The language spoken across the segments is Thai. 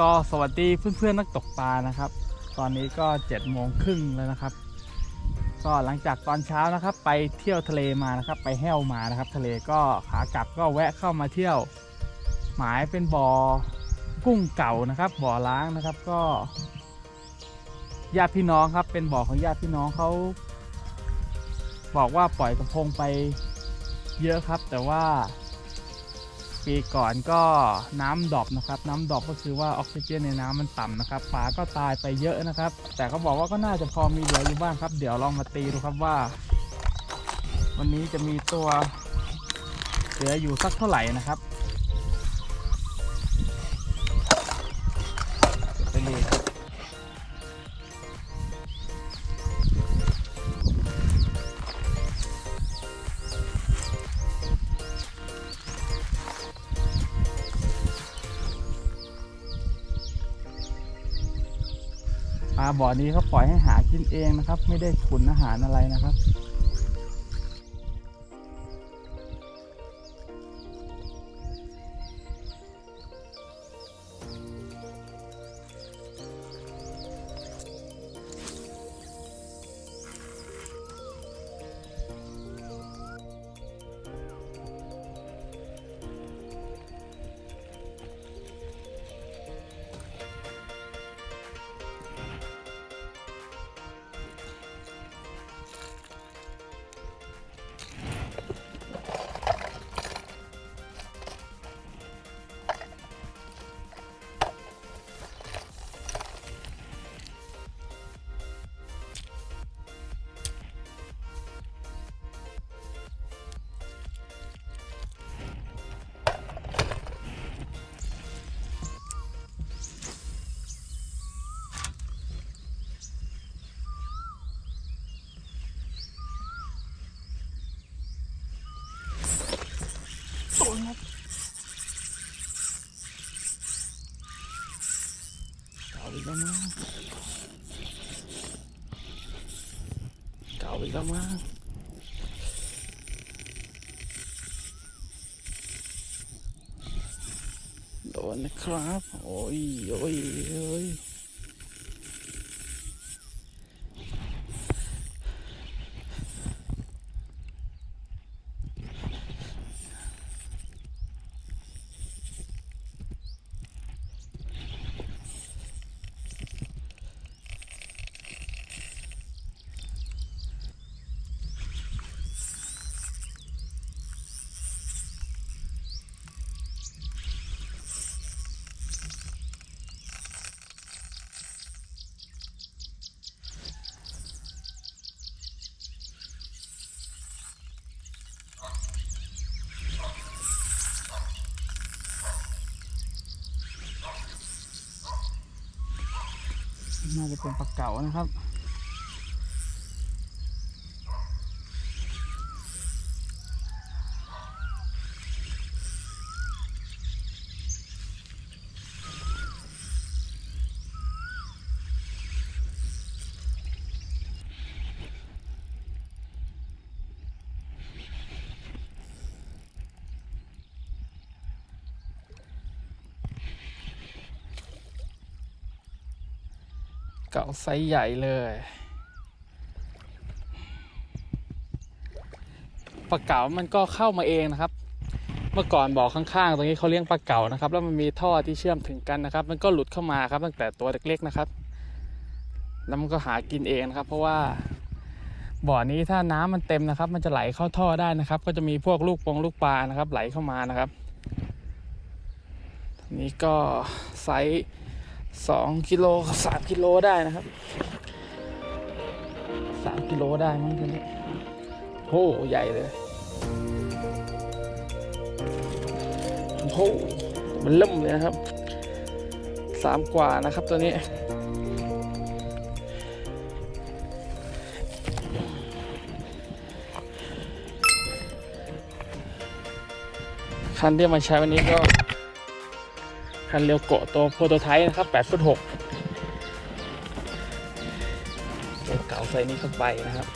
ก็สวัสดีเพื่อนๆนักตกปลานะครับ ตอนนี้ก็7จ็ดโมงครึ่งแล้วนะครับ ก็หลังจากตอนเช้านะครับ ไปเที่ยวทะเลมานะครับ ไปแห้วมานะครับ ทะเลก็ขากลับก็แวะเข้ามาเที่ยว หมายเป็นบ่อกุ้งเก่านะครับ บ่อล้างนะครับก็ญาติพี่น้องครับ เป็นบ่อของญาติพี่น้องเขาบอกว่าปล่อยกระพงไปเยอะครับ แต่ว่า ปีก่อนก็น้ำดอบนะครับ น้ำดอบก็คือว่าออกซิเจนในน้ำมันต่ำนะครับปลาก็ตายไปเยอะนะครับ แต่เขาบอกว่าก็น่าจะพอมีเหลืออยู่บ้างครับ เดี๋ยวลองมาตีดูครับว่า วันนี้จะมีตัวเหลืออยู่สักเท่าไหร่นะครับ ปลาบ่อนี้เขาปล่อยให้หากินเองนะครับ ไม่ได้ขุนอาหารอะไรนะครับ แล้วมั้งเก่าอีกแล้วมั้งโดนนะครับ โอ้ยโอ้ยโอ้ย จะเป็นปลาเก๋านะครับ เก๋าไซส์ใหญ่เลยปลาเก๋ามันก็เข้ามาเองนะครับ เมื่อก่อนบอกข้างๆ ตรงนี้เขาเลี้ยงปลาเก๋านะครับ แล้วมันมีท่อที่เชื่อมถึงกันนะครับ มันก็หลุดเข้ามาครับ ตั้งแต่ตัวเล็กๆนะครับ แล้วมันก็หากินเองนะครับ เพราะว่าบ่อนี้ถ้าน้ำมันเต็มนะครับ มันจะไหลเข้าท่อได้นะครับ ก็จะมีพวกลูกปงลูกปลานะครับ ไหลเข้ามานะครับนนี้ก็ไซส์ สองกิโลกับสามกิโลได้นะครับสามกิโลได้มั้งทีนี้โอ้ใหญ่เลยโอ้มันเริ่มเลยนะครับสามกว่านะครับตัวนี้คันที่มาใช้วันนี้ก็ คันเรียวโกะตัวโปรโตไทป์นะครับ8ฟุต6เก่าใส่นี้เข้าไปนะครับ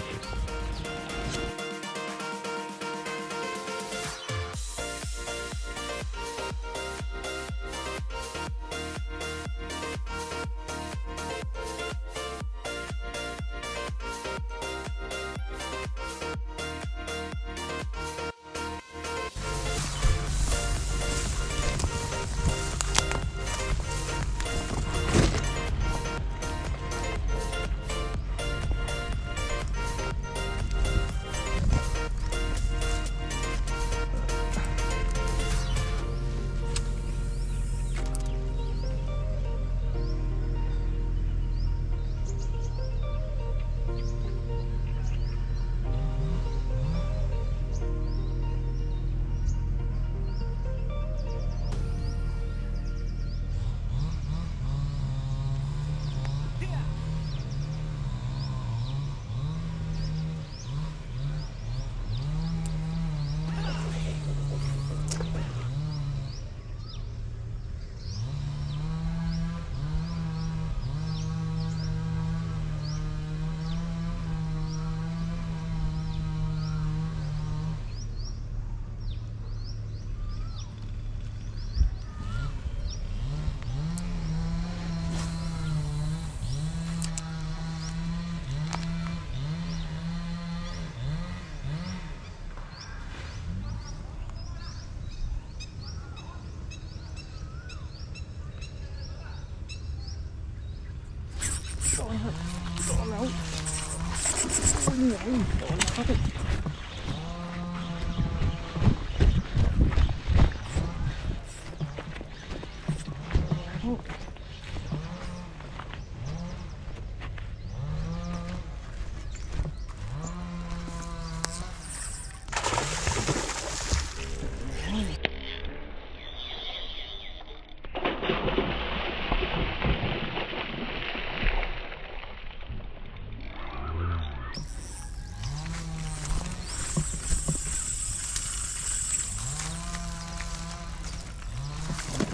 โอ้ยนี่ไงโดนแล้วครับ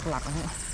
โอ้ หลัก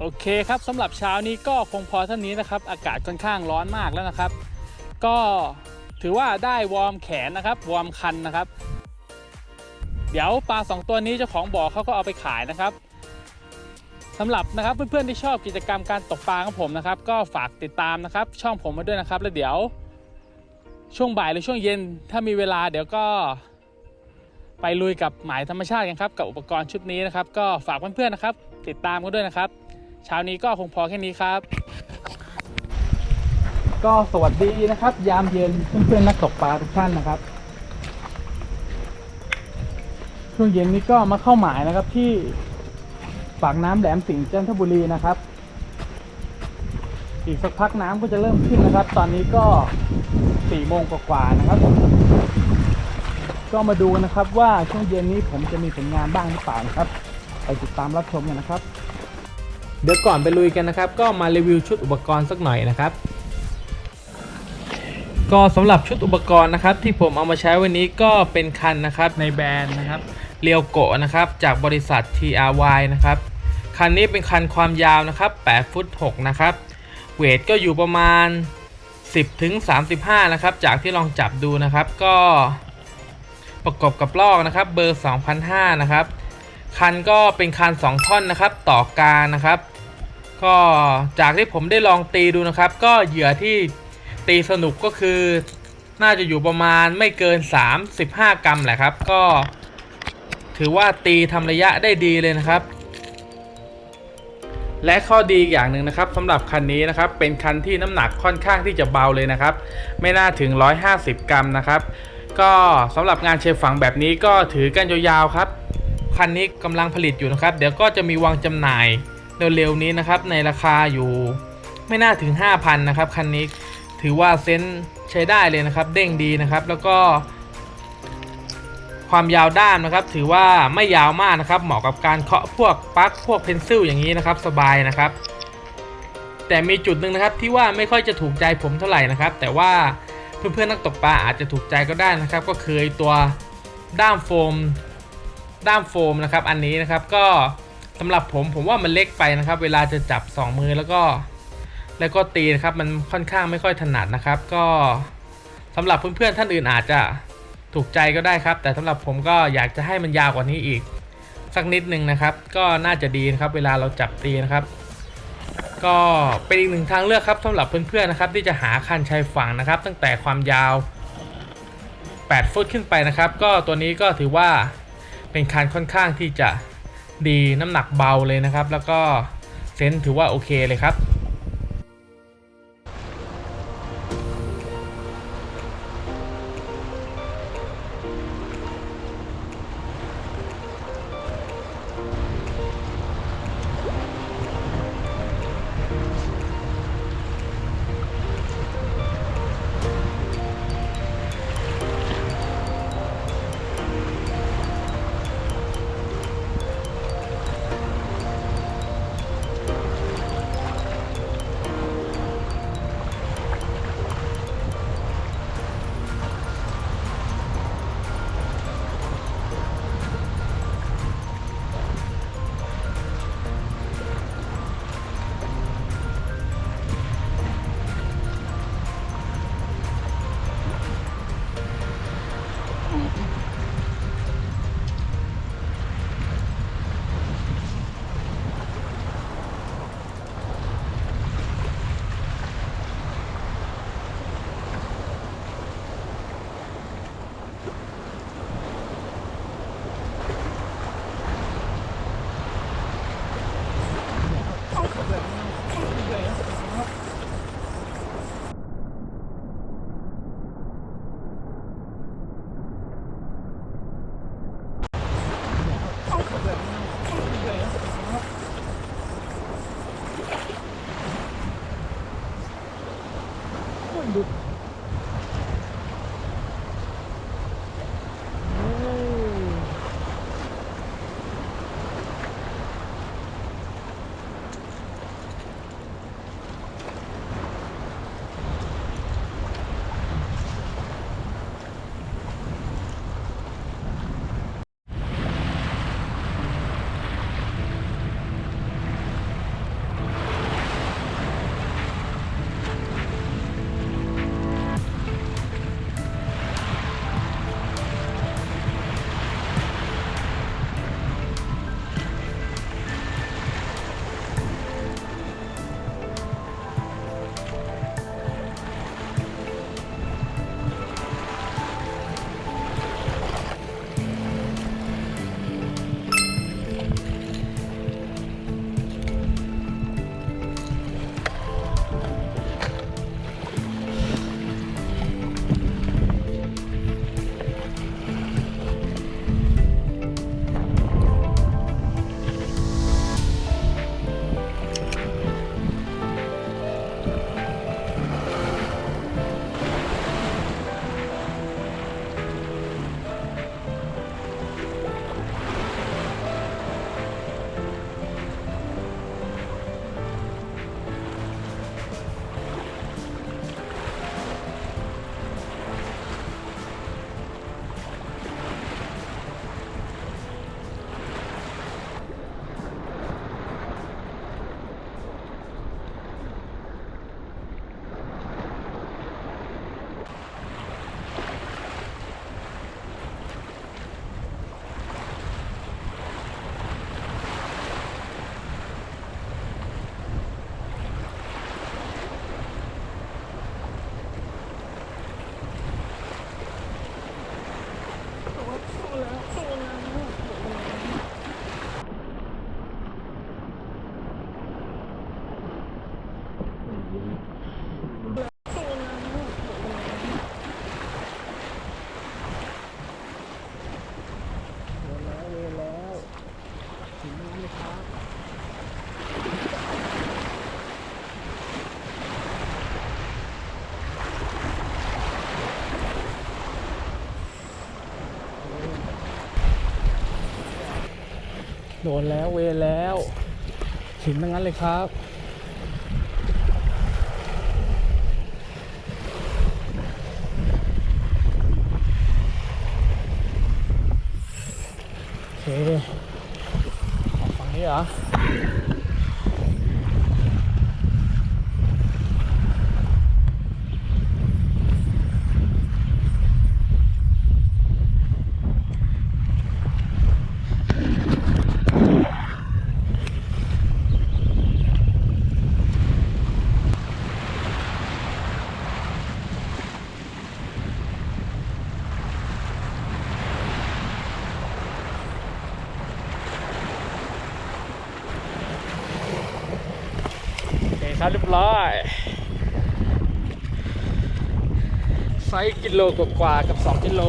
โอเคครับสำหรับเช้านี้ก็คงพอเท่านี้นะครับ อากาศค่อนข้างร้อนมากแล้วนะครับ ก็ถือว่าได้วอร์มแขนนะครับ วอร์มคันนะครับ เดี๋ยวปลาสองตัวนี้เจ้าของบ่อเขาก็เอาไปขายนะครับสำหรับนะครับเพื่อนๆที่ชอบกิจกรรมการตกปลาของผมนะครับ ก็ฝากติดตามนะครับ ช่องผมมาด้วยนะครับ แล้วเดี๋ยวช่วงบ่ายหรือช่วงเย็น ถ้ามีเวลาเดี๋ยวก็ไปลุยกับหมายธรรมชาติกันครับ กับอุปกรณ์ชุดนี้นะครับ ก็ฝากเพื่อนๆนะครับ ติดตามกันด้วยนะครับ เช้านี้ก็คงพอแค่นี้ครับ ก็สวัสดีนะครับ ยามเย็นเพื่อนๆนักตกปลาทุกท่านนะครับ ช่วงเย็นนี้ก็มาเข้าหมายนะครับที่ปากน้ำแหลมสิงห์จันทบุรีนะครับ อีกสักพักน้ำก็จะเริ่มขึ้นนะครับ ตอนนี้ก็สี่โมงกว่าๆนะครับ ก็มาดูกันนะครับว่าช่วงเย็นนี้ผมจะมีผลงานบ้างหรือเปล่านะครับ ไปติดตามรับชมกันนะครับ เดี๋ยวก่อนไปลุยกันนะครับ ก็มารีวิวชุดอุปกรณ์สักหน่อยนะครับ ก็สำหรับชุดอุปกรณ์นะครับ ที่ผมเอามาใช้วันนี้ก็เป็นคันนะครับในแบรนด์นะครับเรียวโกะนะครับจากบริษัท TRY นะครับ คันนี้เป็นคันความยาวนะครับ8ฟุต6นะครับ เวทก็อยู่ประมาณ 10ถึง35 นะครับ จากที่ลองจับดูนะครับ ก็ประกอบกับลอกนะครับ เบอร์2005นะครับ คันก็เป็นคัน 2 ท่อนนะครับ ต่อกางนะครับ ก็จากที่ผมได้ลองตีดูนะครับ ก็เหยื่อที่ตีสนุกก็คือ น่าจะอยู่ประมาณไม่เกิน 35 กรัมแหละครับ ก็ ถือว่าตีทำระยะได้ดีเลยนะครับ และข้อดีอีกอย่างหนึ่งนะครับสำหรับคันนี้นะครับ เป็นคันที่น้ำหนักค่อนข้างที่จะเบาเลยนะครับ ไม่น่าถึง 150 กรัมนะครับ ก็สำหรับงานเชฟฝังแบบนี้ก็ถือกันยาวๆครับ คันนี้กำลังผลิตอยู่นะครับ เดี๋ยวก็จะมีวางจำหน่ายเร็วๆนี้นะครับ ในราคาอยู่ไม่น่าถึง 5,000นะครับคันนี้ถือว่าเซนใช้ได้เลยนะครับ เด้งดีนะครับ แล้วก็ ความยาวด้ามนะครับ ถือว่าไม่ยาวมากนะครับ เหมาะกับการเคาะพวกปลั๊กพวกเพนซิลอย่างนี้นะครับ สบายนะครับ แต่มีจุดหนึ่งนะครับที่ว่าไม่ค่อยจะถูกใจผมเท่าไหร่นะครับ แต่ว่าเพื่อนๆนักตกปลาอาจจะถูกใจก็ได้นะครับ ก็คือตัวด้ามโฟม ด้ามโฟมนะครับ อันนี้นะครับก็สำหรับผมผมว่ามันเล็กไปนะครับ เวลาจะจับ 2 มือแล้วก็ แล้วก็ตีนะครับมันค่อนข้างไม่ค่อยถนัดนะครับ ก็สำหรับเพื่อนๆท่านอื่นอาจจะถูกใจก็ได้ครับ แต่สำหรับผมก็อยากจะให้มันยาวกว่านี้อีก สักนิดหนึ่งนะครับ ก็น่าจะดีนะครับ เวลาเราจับตีนะครับ ก็เป็นอีกหนึ่งทางเลือกครับสำหรับเพื่อนๆนะครับ ที่จะหาคันชายฝั่งนะครับ ตั้งแต่ความยาว 8 ฟุตขึ้นไปนะครับ ก็ตัวนี้ก็ถือว่า เป็นคันค่อนข้างที่จะดีน้ำหนักเบาเลยนะครับ แล้วก็เซนส์ถือว่าโอเคเลยครับ ดนแล้วเวแล้วหินทั้งนั้นเลยครับ โอเคฝั่งนี้เหรอ ครับเรียบร้อยไซส์กิโลกว่ากับ 2 กิโล